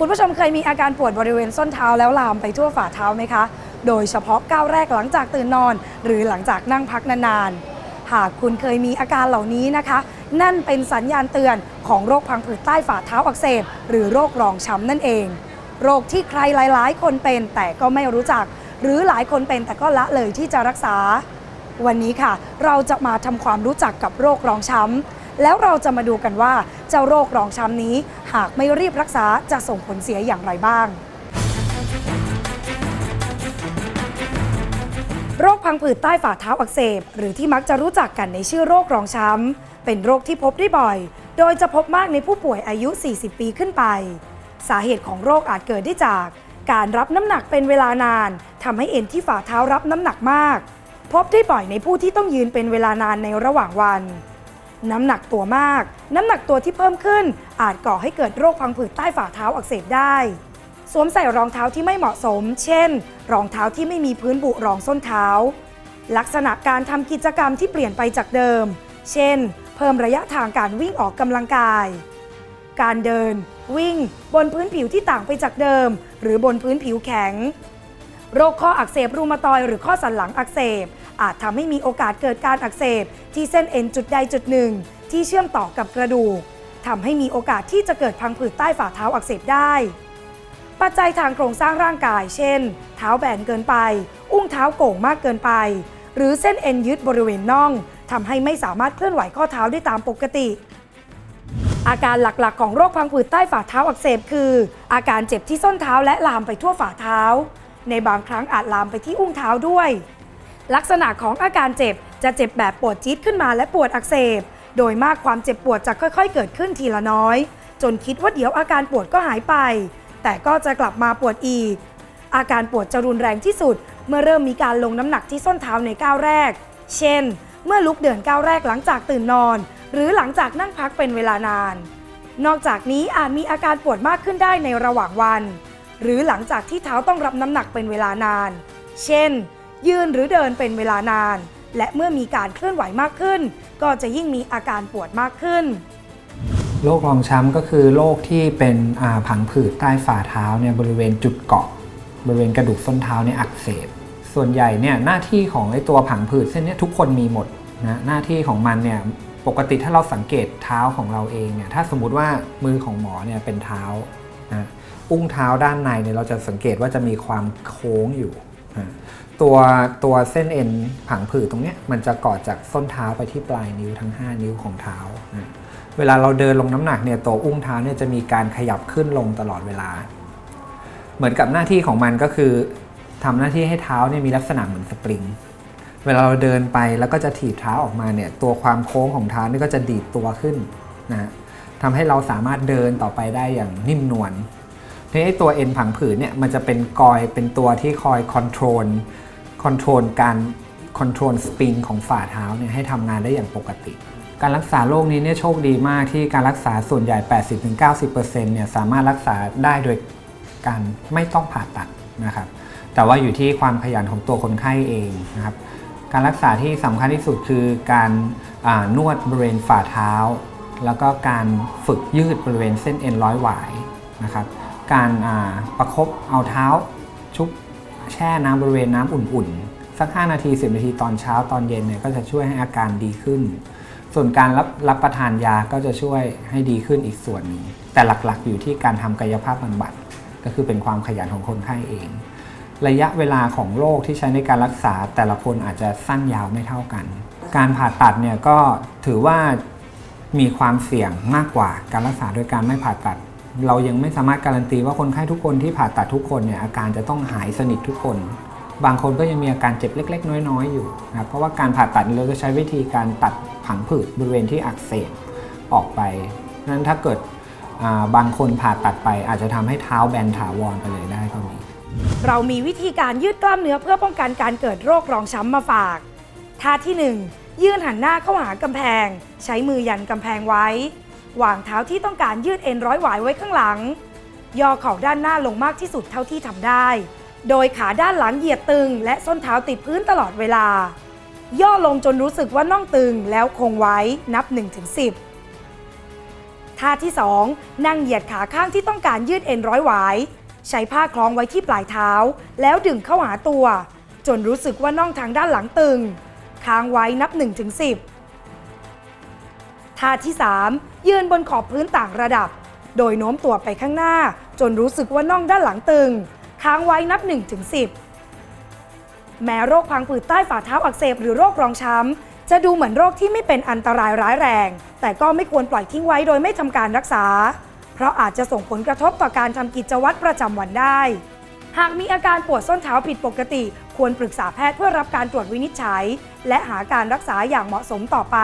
คุณผู้ชมเคยมีอาการปวดบริเวณส้นเท้าแล้วลามไปทั่วฝ่าเท้าไหมคะ โดยเฉพาะก้าวแรกหลังจากตื่นนอน หรือหลังจากนั่งพักนานๆ หากคุณเคยมีอาการเหล่านี้นะคะ นั่นเป็นสัญญาณเตือนของโรคพังผืดใต้ฝ่าเท้าอักเสบ หรือโรครองช้ำนั่นเอง โรคที่ใครหลายๆ คนเป็นแต่ก็ไม่รู้จัก หรือหลายคนเป็นแต่ก็ละเลยที่จะรักษา วันนี้ค่ะ เราจะมาทำความรู้จักกับโรครองช้ำ แล้วเราจะมาดูกันว่าเจ้าโรครองช้ำนี้ หากไม่รีบรักษาจะส่งผลเสียอย่างไรบ้าง โรคพังผืดใต้ฝ่าเท้าอักเสบ หรือที่มักจะรู้จักกันในชื่อโรครองช้ำ เป็นโรคที่พบได้บ่อย โดยจะพบมากในผู้ป่วยอายุ 40 ปีขึ้นไป สาเหตุของโรคอาจเกิดได้จาก การรับน้ำหนักเป็นเวลานานทำให้เอ็นที่ฝ่าเท้ารับน้ำหนักมาก พบได้บ่อยในผู้ที่ต้องยืนเป็นเวลานานในระหว่างวัน น้ำหนักตัวมาก น้ำหนักตัวที่เพิ่มขึ้น อาจก่อให้เกิดโรคพังผืดใต้ฝ่าเท้าอักเสบได้ สวมใส่รองเท้าที่ไม่เหมาะสม เช่น รองเท้าที่ไม่มีพื้นบุรองส้นเท้า ลักษณะการทำกิจกรรมที่เปลี่ยนไปจากเดิม เช่น เพิ่มระยะทางการวิ่งออกกำลังกาย การเดิน วิ่ง บนพื้นผิวที่ต่างไปจากเดิม หรือบนพื้นผิวแข็ง โรคข้ออักเสบรูมาตอยหรือข้อสันหลังอักเสบ อาจทำให้มีโอกาสเกิดการอักเสบ ที่เส้นเอ็นจุดใดจุดหนึ่ง ที่เชื่อมต่อกับกระดูกทำให้มีโอกาสที่จะเกิดพังผืดใต้ฝ่าเท้าอักเสบได้ ปัจจัยทางโครงสร้างร่างกาย เช่น เท้าแบนเกินไป อุ้งเท้าโก่งมากเกินไป หรือเส้นเอ็นยึดบริเวณน่องทำให้ไม่สามารถเคลื่อนไหวข้อเท้าได้ตามปกติอาการหลักๆ ของโรคพังผืดใต้ฝ่าเท้าอักเสบคือ อาการเจ็บที่ส้นเท้าและลามไปทั่วฝ่าเท้า ในบางครั้งอาจลามไปที่อุ้งเท้าด้วย ลักษณะของอาการเจ็บจะเจ็บแบบปวดจี๊ดขึ้นมาและปวดอักเสบ โดยมากความเจ็บปวดจะค่อยๆ เกิดขึ้นทีละน้อย จนคิดว่าเดี๋ยวอาการปวดก็หายไป แต่ก็จะกลับมาปวดอีก อาการปวดจะรุนแรงที่สุด เมื่อเริ่มมีการลงน้ำหนักที่ส้นเท้าในก้าวแรก เช่น เมื่อลุกเดินก้าวแรกหลังจากตื่นนอน หรือหลังจากนั่งพักเป็นเวลานาน นอกจากนี้อาจมีอาการปวดมากขึ้นได้ในระหว่างวัน หรือหลังจากที่เท้าต้องรับน้ำหนักเป็นเวลานาน เช่น ยืนหรือเดินเป็นเวลานาน และเมื่อมีการเคลื่อนไหวมากขึ้น ก็จะยิ่งมีอาการปวดมากขึ้นโรครองช้ำก็คือโรคที่เป็นผังผืดใต้ฝ่าเท้าเนี่ยบริเวณจุดเกาะ บริเวณกระดูกส้นเท้าเนี่ยอักเสบ ส่วนใหญ่เนี่ยหน้าที่ของไอตัวผังผืดเส้นนี้ทุกคนมีหมดนะหน้าที่ของมันเนี่ยปกติถ้าเราสังเกตเท้าของเราเองเนี่ยถ้าสมมติว่ามือของหมอเนี่ยเป็นเท้านะอุ้งเท้าด้านในเนี่ยเราจะสังเกตว่าจะมีความโค้งอยู่ ตัวตัวเส้นเอ็นผังผืดตรงเนี้ยมันจะเกาะจากส้นเท้าไปที่ปลายนิ้วทั้ง 5 นิ้วของเท้า เวลาเราเดินลงน้ำหนักเนี่ยตัวอุ้งเท้าเนี่ยจะมีการขยับขึ้นลงตลอดเวลา เหมือนกับหน้าที่ของมันก็คือทำหน้าที่ให้เท้าเนี่ยมีลักษณะเหมือนสปริง เวลาเราเดินไปแล้วก็จะถีบเท้าออกมาเนี่ยตัวความโค้งของเท้านี่ก็จะดีดตัวขึ้นนะทำให้เราสามารถเดินต่อไปได้อย่างนิ่มนวล ทีนี้ตัวเอ็นผังผืดเนี่ยมันจะเป็นกอยเป็นตัวที่คอยคอนโทรลคอนโทรลการคอนโทรลสปริงของฝ่าเท้าเนี่ยให้ทำงานได้อย่างปกติ การรักษาโรคนี้เนี่ยโชคดีมากที่การรักษาส่วนใหญ่ 80-90%เนี่ยสามารถรักษาได้โดยการไม่ต้องผ่าตัดนะครับ แต่ว่าอยู่ที่ความขยันของตัวคนไข้เองนะครับ การรักษาที่สำคัญที่สุดคือการนวดบริเวณฝ่าเท้า แล้วก็การฝึกยืดบริเวณเส้นเอ็นร้อยหวายนะครับ การประคบเอาเท้าชุบแช่น้ำบริเวณน้ำอุ่นๆ สัก 5 นาที 10 นาทีตอนเช้าตอนเย็นเนี่ยก็จะช่วยให้อาการดีขึ้น ส่วนการรับรับประทานยาก็จะช่วยให้ดีขึ้นอีกส่วนหนึ่งแต่หลักๆ อยู่ที่การทำกายภาพบำบัด ก็คือเป็นความขยันของคนไข้เอง ระยะเวลาของโรคที่ใช้ในการรักษาแต่ละคนอาจจะสั้นยาวไม่เท่ากัน การผ่าตัดเนี่ยก็ถือว่ามีความเสี่ยงมากกว่าการรักษาโดยการไม่ผ่าตัด เรายังไม่สามารถการันตีว่าคนไข้ทุกคนที่ผ่าตัดทุกคนเนี่ยอาการจะต้องหายสนิททุกคน บางคนก็ยังมีอาการเจ็บเล็ก ๆ น้อย ๆ อยู่นะครับเพราะว่าการผ่าตัดเราจะใช้วิธีการตัดผังผืดบริเวณที่อักเสบออกไปนั้นถ้าเกิดบางคนผ่าตัดไปอาจจะทำให้เท้าแบนถาวรไปเลยได้ก็มีเรามีวิธีการยืดกล้ามเนื้อเพื่อป้องกันการเกิดโรครองช้ำมาฝากท่าที่ 1 ยื่นหันหน้าเข้าหากำแพง ใช้มือยันกำแพงไว้ วางเท้าที่ต้องการยืดเอ็นร้อยหวายไว้ข้างหลัง ย่อเข่าด้านหน้าลงมากที่สุดเท่าที่ทำได้ โดยขาด้านหลังเหยียดตึง และส้นเท้าติดพื้นตลอดเวลา ย่อลงจนรู้สึกว่าน่องตึงแล้วคงไว้นับ 1-10 ท่าที่ 2 นั่งเหยียดขาข้างที่ต้องการยืดเอ็นร้อยหวายใช้ผ้าคล้องไว้ที่ปลายเท้า แล้วดึงเข้าหาตัว จนรู้สึกว่าน่องทางด้านหลังตึง ค้างไว้นับ 1-10 ท่าที่ 3 ยืนบนขอบพื้นต่างระดับ โดยโน้มตัวไปข้างหน้า จนรู้สึกว่าน่องด้านหลังตึง ค้างไว้นับ 1-10 แม้โรคพังผืดใต้ฝ่าเท้าอักเสบหรือโรครองช้ำ จะดูเหมือนโรคที่ไม่เป็นอันตรายร้ายแรง แต่ก็ไม่ควรปล่อยทิ้งไว้โดยไม่ทำการรักษา เพราะอาจจะส่งผลกระทบต่อการทำกิจวัตรประจำวันได้ หากมีอาการปวดส้นเท้าผิดปกติ ควรปรึกษาแพทย์เพื่อรับการตรวจวินิจฉัย และหาการรักษาอย่างเหมาะสมต่อไป